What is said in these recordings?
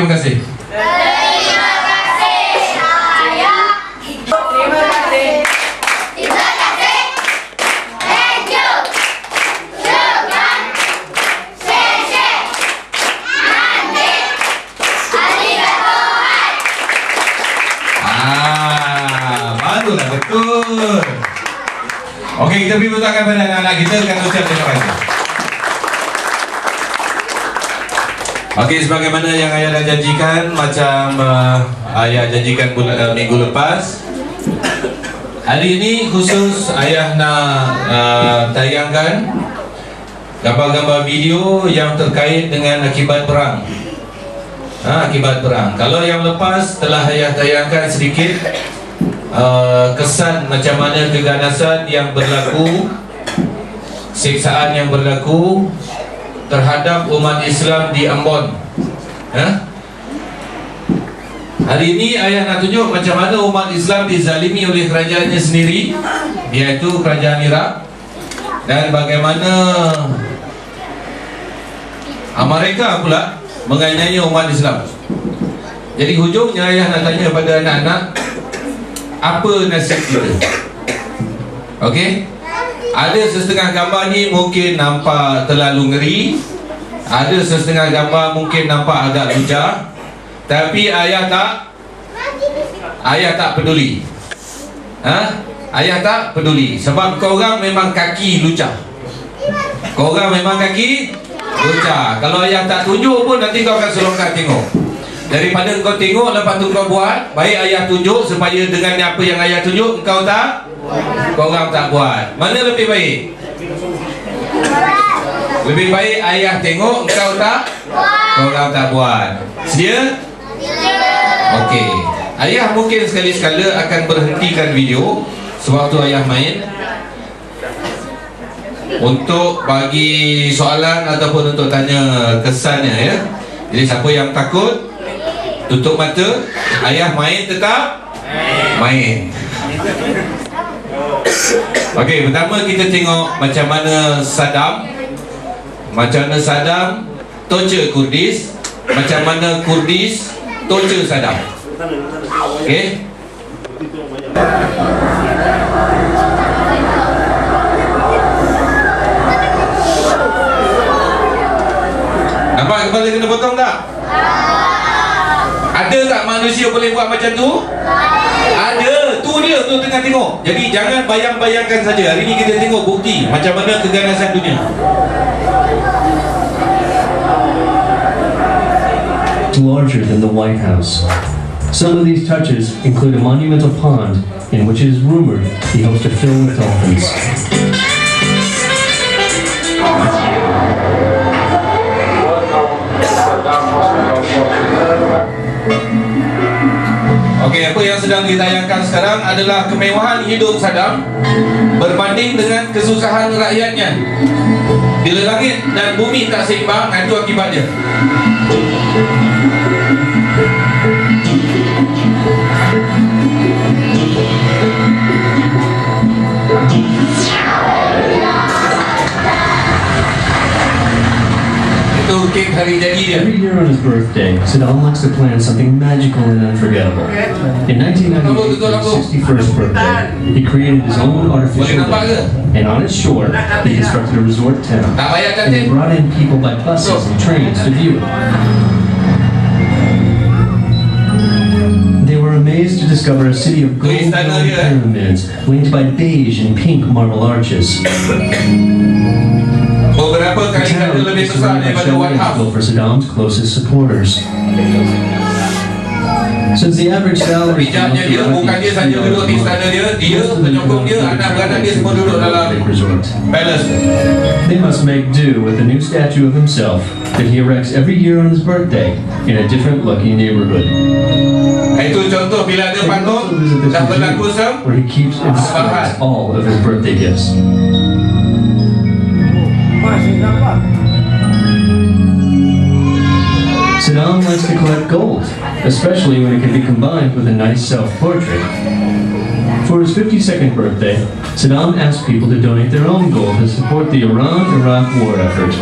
terima kasih? Terima kasih ayah. Terima kasih. Terima kasih. Thank you. Syukran. Sese. Nanti. Arigatou. Ah, barulah betul. Okey, kita tepuk tangan pada anak-anak kita akan ucap terima kasih. Okey, sebagaimana yang ayah dah janjikan macam uh, ayah janjikan bulan, uh, minggu lepas Hari ini khusus ayah nak uh, tayangkan gambar-gambar video yang terkait dengan akibat perang ha, akibat perang. Kalau yang lepas telah ayah tayangkan sedikit uh, kesan macam mana keganasan yang berlaku, siksaan yang berlaku terhadap umat Islam di Ambon. Ha? Hari ini ayah nak tunjuk macam mana umat Islam dizalimi oleh kerajaannya sendiri iaitu kerajaan Iraq dan bagaimana Amerika pula menganiaya umat Islam. Jadi hujungnya ayah nak tanya pada anak-anak apa nasib kita? Okey? Ada setengah gambar ni mungkin nampak terlalu ngeri. Ada setengah gambar mungkin nampak agak lucah. Tapi ayah tak Ayah tak peduli. Ha? Ayah tak peduli sebab kau orang memang kaki lucah. Kau orang memang kaki lucah. Kalau ayah tak tunjuk pun nanti kau akan selongkar tengok. Daripada kau tengok lepas tu kau buat, baik ayah tunjuk supaya dengan apa yang ayah tunjuk kau tak kau orang tak buat. Mana lebih baik? Lebih baik ayah tengok kau tak kau orang tak buat. Sedia? Okey. Ayah mungkin sekali-sekala akan berhentikan video sewaktu ayah main untuk bagi soalan ataupun untuk tanya kesannya ya. Jadi siapa yang takut tutup mata, ayah main tetap main. Okey, pertama kita tengok macam mana Saddam macam mana Saddam torture Kurdis, macam mana Kurdis torture Saddam. Okey. Nampak kepala kena potong tak? Ada tak manusia boleh buat macam tu? Ada. Tu dia tu tengah tengok. Jadi jangan bayang-bayangkan saja. Hari ni kita tengok bukti macam mana keganasan dunia. larger than the White House. Some of these touches include a monumental pond in which it is rumored he hopes to fill with dolphins. Ditayangkan sekarang adalah kemewahan hidup Saddam berbanding dengan kesusahan rakyatnya. Bila langit dan bumi tak seimbang, itu akibatnya. Kek hari jadi dia. Every year on his birthday, Saddam likes to plan something magical and unforgettable. In 1998, his 61st birthday, ah. he created his own artificial lake, and on its shore, he constructed a resort town. Tak And he brought in people by buses and trains to view it. They were amazed to discover a city of gold istana pyramids linked by beige and pink marble arches. Beberapa town lebih besar surrounded by daripada White House. for Saddam's closest supporters. Since the average salary Bijaknya dia bukan dia saja duduk di istana dia, dia, penyokong dia, anak-beranak dia semua duduk dalam palace. They must make do with a new statue of himself that he erects every year on his birthday in a different looking neighborhood. Itu contoh bila dia They can patung also visit this dah berlaku where he keeps and displays all of his birthday gifts. Saddam likes to collect gold, especially when it can be combined with a nice self-portrait. For his 52nd birthday, Saddam asked people to donate their own gold to support the Iran-Iraq war effort.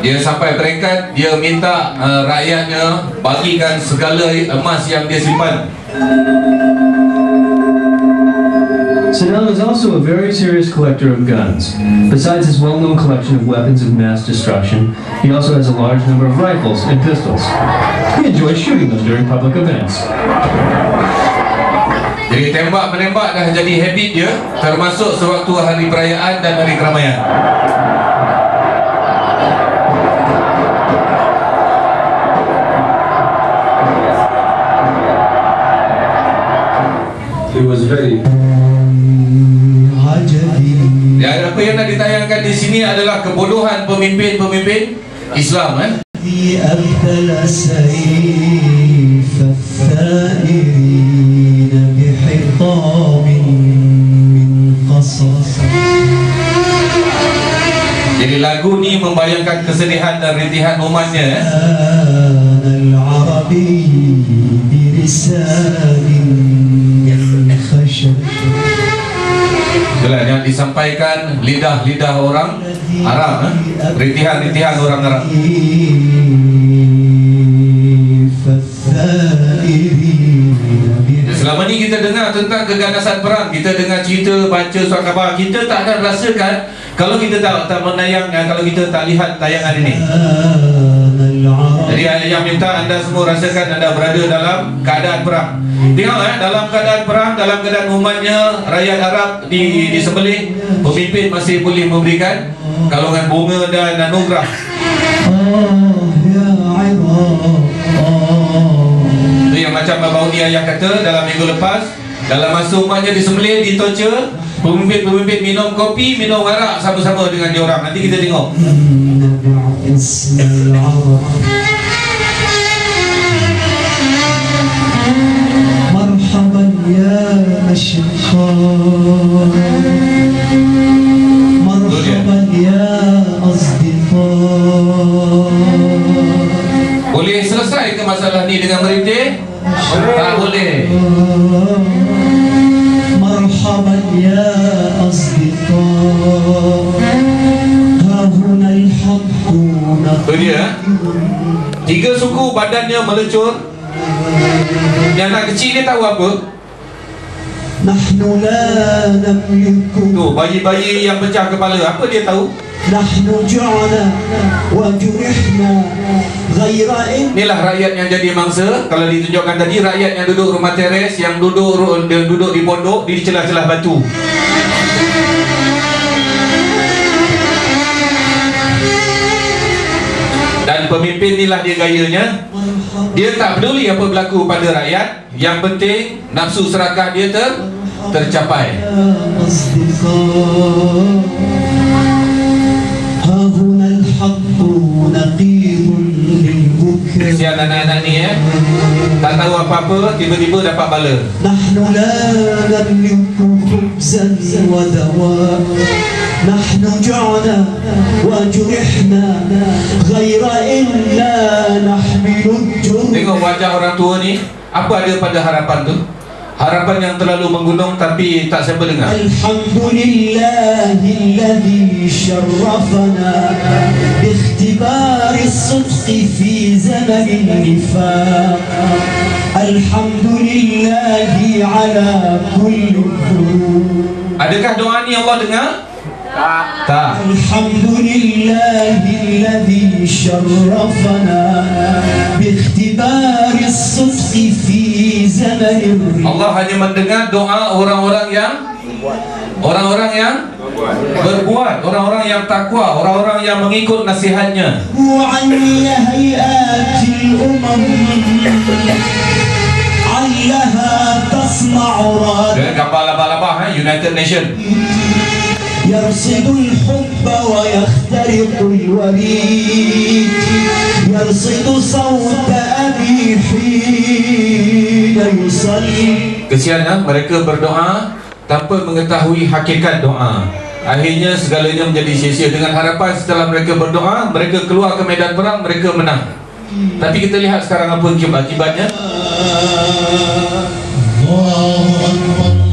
Dia sampai peringkat dia minta uh, rakyatnya bagikan segala emas yang dia simpan. Saddam is also a very serious collector of guns. Besides his well-known collection of weapons of mass destruction, he also has a large number of rifles and pistols. He enjoys shooting them during public events. Jadi tembak menembak dah jadi habit dia termasuk sewaktu hari perayaan dan hari keramaian. pemimpin-pemimpin Islam eh? Jadi lagu ni membayangkan kesedihan dan rintihan umatnya eh? Itulah yang disampaikan lidah-lidah orang haram eh? Ritihan-ritihan orang haram selama ni kita dengar tentang keganasan perang kita dengar cerita baca surat khabar kita tak akan rasakan kalau kita tak, tak menayangkan kalau kita tak lihat tayangan ini jadi yang minta anda semua rasakan anda berada dalam keadaan perang. Tengok eh, dalam keadaan perang, dalam keadaan umatnya rakyat Arab di di disembelih, pemimpin masih boleh memberikan kalungan bunga dan anugerah. Itu yang macam Bapak Uni Ayah kata dalam minggu lepas, dalam masa umatnya disembelih, ditorture, pemimpin-pemimpin minum kopi, minum arak sama-sama dengan dia orang. Nanti kita tengok. يا أصدقاء ها هنا الحق Itu dia eh. Tiga suku badannya melecur Yang anak kecil dia tahu apa? نحن لا نملك Tu bayi-bayi yang pecah kepala Apa dia tahu? نحن جعنا وجرحنا غير Inilah rakyat yang jadi mangsa. Kalau ditunjukkan tadi rakyat yang duduk rumah teres yang duduk yang duduk di pondok di celah-celah batu. Dan pemimpin inilah dia gayanya. Dia tak peduli apa berlaku pada rakyat. Yang penting nafsu serakah dia ter tercapai. Kesian anak-anak ni eh? Tak tahu apa-apa Tiba-tiba dapat bala Nahnu la nabliku hubzan wa dawa Nahnu ju'na wa jurihna Ghaira illa nahmilun jurna Tengok wajah orang tua ni Apa ada pada harapan tu? harapan yang terlalu menggunung tapi tak siapa dengar Alhamdulillahilladzi syarrafana biikhtibari as-sidq fi zamanin nifaq Alhamdulillahi ala kulli Adakah doa ni Allah dengar? Tak. Tak. Alhamdulillahilladzi syarrafana biikhtibari as-sidq fi Allah hanya mendengar doa orang-orang yang Orang-orang yang Berbuat Orang-orang yang takwa Orang-orang yang mengikut nasihatnya وعن هيئات الأمم علها تصنع راد Dengan gambar labah-labah eh? United Nation يرصد الحب ويخترق الوريد يرصد صوت أبي حين Kesianlah mereka berdoa tanpa mengetahui hakikat doa. Akhirnya segalanya menjadi sia-sia dengan harapan setelah mereka berdoa, mereka keluar ke medan perang, mereka menang. Tapi kita lihat sekarang apa akibatnya. Allahu Akbar.